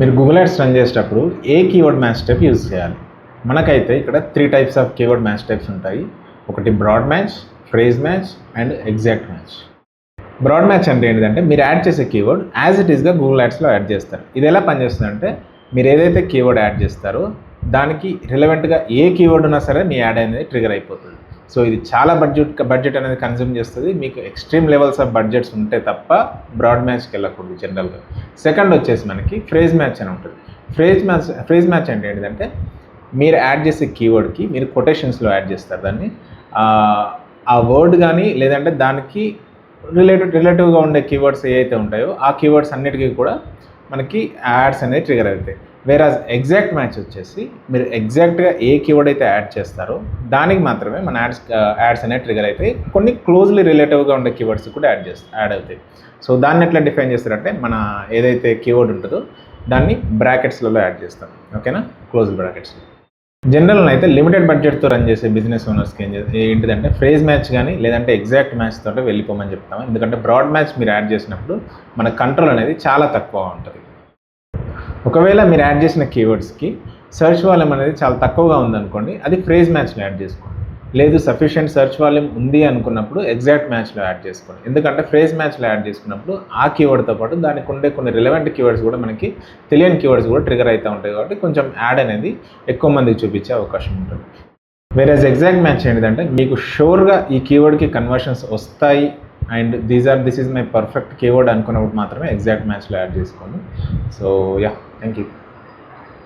మీరు Google ads run చేసేటప్పుడు ఏ కీవర్డ్ మ్యాచ్ టైప్ యూజ్ చేయాలి? మనకైతే ఇక్కడ three types of keyword match types ఉంటాయి. ఒకటి broad match phrase match and exact match broad match అంటే ఏంటంటే మీరు యాడ్ చేసే కీవర్డ్ యాజ్ ఇట్ ఈస్గా గూగుల్ యాడ్స్లో యాడ్ చేస్తారు. ఇది ఎలా పనిచేస్తుందంటే మీరు ఏదైతే కీవర్డ్ యాడ్ చేస్తారో దానికి రిలవెంట్గా ఏ కీవర్డ్ ఉన్నా సరే మీ యాడ్ అనేది ట్రిగర్ అయిపోతుంది. సో ఇది చాలా బడ్జెట్ బడ్జెట్ అనేది కన్జ్యూమ్ చేస్తుంది. మీకు ఎక్స్ట్రీమ్ లెవెల్స్ ఆఫ్ బడ్జెట్స్ ఉంటే తప్ప బ్రాడ్ మ్యాచ్కి వెళ్ళకూడదు జనరల్గా సెకండ్ వచ్చేసి మనకి ఫ్రేజ్ మ్యాచ్ అని ఉంటుంది. ఫ్రేజ్ మ్యాచ్ ఫ్రేజ్ మ్యాచ్ అంటే ఏంటంటే మీరు యాడ్ చేసే కీవర్డ్కి మీరు కొటేషన్స్లో యాడ్ చేస్తారు దాన్ని. ఆ వర్డ్ కానీ లేదంటే దానికి రిలేటెడ్ రిలేటివ్గా ఉండే కీవర్డ్స్ ఏవైతే ఉంటాయో ఆ కీవర్డ్స్ అన్నిటికీ కూడా మనకి యాడ్స్ అనేది ట్రిగర్ అవుతాయి. వేరాజ్ ఎగ్జాక్ట్ మ్యాచ్ వచ్చేసి మీరు ఎగ్జాక్ట్గా ఏ కీవర్డ్ అయితే యాడ్ చేస్తారో దానికి మాత్రమే మన యాడ్స్ యాడ్స్ అనేవి ట్రిగర్ అవుతాయి కొన్ని క్లోజ్లీ రిలేటివ్గా ఉండే కీవర్డ్స్ కూడా యాడ్ చేస్తా యాడ్ అవుతాయి. సో దాన్ని ఎట్లా డిఫైన్ చేస్తారంటే మన ఏదైతే కీవర్డ్ ఉంటుందో దాన్ని బ్రాకెట్స్లలో యాడ్ చేస్తాం. ఓకేనా క్లోజ్ బ్రాకెట్స్ జనరల్ అయితే లిమిటెడ్ బడ్జెట్తో రన్ చేసే బిజినెస్ ఓనర్స్కి ఏం చేస్తే ఏంటిదంటే ఫ్రేజ్ మ్యాచ్ కానీ లేదంటే ఎగ్జాక్ట్ మ్యాచ్ తోటే వెళ్ళిపోమని చెప్తాము ఎందుకంటే బ్రాడ్ మ్యాచ్ మీరు యాడ్ చేసినప్పుడు మన కంట్రోల్ అనేది చాలా తక్కువ ఉంటుంది. ఒకవేళ మీరు యాడ్ చేసిన కీవర్డ్స్కి సెర్చ్ వాల్యూమ్ అనేది చాలా తక్కువగా ఉందనుకోండి అది ఫ్రేజ్ మ్యాచ్లో యాడ్ చేసుకోండి. లేదు సఫిషియెంట్ సెర్చ్ వాల్యూమ్ ఉంది అనుకున్నప్పుడు ఎగ్జాక్ట్ మ్యాచ్లో యాడ్ చేసుకోండి. ఎందుకంటే ఫ్రేజ్ మ్యాచ్లో యాడ్ చేసుకున్నప్పుడు ఆ కీవర్డ్తో పాటు దానికి ఉండే కొన్ని రిలవెంట్ కీవర్డ్స్ కూడా మనకి తెలియని కీవర్డ్స్ కూడా ట్రిగర్ అవుతూ ఉంటాయి కాబట్టి కొంచెం యాడ్ అనేది ఎక్కువ మందికి చూపించే అవకాశం ఉంటుంది. వేరేజ్ ఎగ్జాక్ట్ మ్యాచ్ ఏంటంటే మీకు షూర్గా ఈ కీవర్డ్కి కన్వర్షన్స్ వస్తాయి and these are this is my perfect keyword అనుకున్నప్పుడు మాత్రమే ఎగ్జాక్ట్ మ్యాచ్లో యాడ్ చేసుకోండి. So yeah thank you